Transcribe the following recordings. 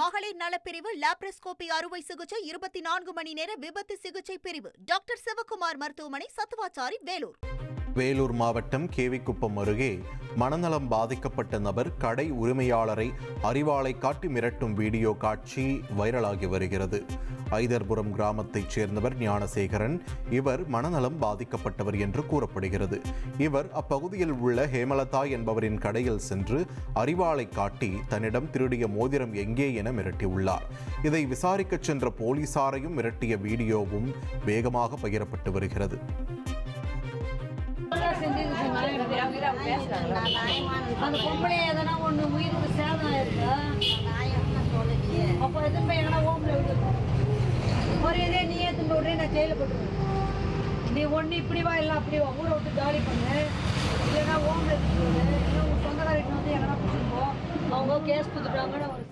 மகளிர் நலப்பிரிவு லாப்ரோஸ்கோபி அறுவை சிகிச்சை இருபத்தி நான்கு மணி நேர விபத்து சிகிச்சை பிரிவு. டாக்டர் சிவகுமார் மருத்துவமனை சத்துவாச்சாரி வேலூர். வேலூர் மாவட்டம் கேவிக்குப்பம் அருகே மனநலம் பாதிக்கப்பட்ட நபர் கடை உரிமையாளரை அறிவாளை காட்டி மிரட்டும் வீடியோ காட்சி வைரலாகி வருகிறது. ஐதர்புரம் கிராமத்தைச் சேர்ந்தவர் ஞானசேகரன் இவர் மனநலம் பாதிக்கப்பட்டவர் என்று கூறப்படுகிறது. இவர் அப்பகுதியில் உள்ள ஹேமலதா என்பவரின் கடையில் சென்று அறிவாளை காட்டி தன்னிடம் திருடிய மோதிரம் எங்கே என மிரட்டியுள்ளார். இதை விசாரிக்கச் சென்ற போலீசாரையும் மிரட்டிய வீடியோவும் வேகமாக பகிரப்பட்டு வருகிறது. அந்த பொம்பளை எதனா ஒண்ணு உயிருக்கு சேதம் இருக்கு? அப்போ எதுவும் போய் எங்கன்னா ஹோம்ல விட்டுருக்கோம் ஒரு இதே நீ ஏத்துட்டு விட்றே நான் ஜெயில போட்டுருவேன். நீ ஒண்ணு இப்படி வா இல்லை அப்படி வா ஊரை விட்டு ஜாலி பண்ணு. இல்லைன்னா ஹோம்ல எடுத்துட்டு இல்லை உங்க சொந்தக்காரிட்டு வந்து எங்கன்னா பிடிச்சிருப்போம் அவங்க கேஸ் கொடுத்துட்டாங்கன்னு ஒரு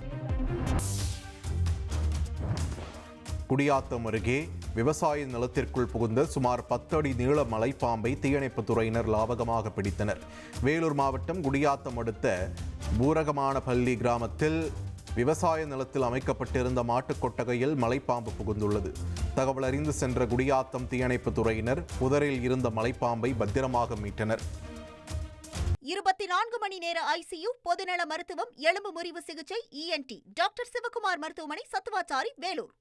குடியாத்தம் அருகே விவசாய நிலத்திற்குள் புகுந்த சுமார் பத்து அடி நீள மலைப்பாம்பை தீயணைப்புத் துறையினர் லாபகமாக பிடித்தனர். வேலூர் மாவட்டம் குடியாத்தம் அடுத்த பூரகமானபள்ளி கிராமத்தில் விவசாய நிலத்தில் அமைக்கப்பட்டிருந்த மாட்டுக் கொட்டகையில் மலைப்பாம்பு புகுந்துள்ளது. தகவல் அறிந்து சென்ற குடியாத்தம் தீயணைப்பு துறையினர் புதரில் இருந்த மலைப்பாம்பை பத்திரமாக மீட்டனர். இருபத்தி நான்கு மணி நேர ஐசியு பொதுநல மருத்துவம் எலும்பு முறிவு சிகிச்சை இஎன்டி டாக்டர் சிவகுமார் மருத்துவமனை சத்துவாச்சாரி வேலூர்.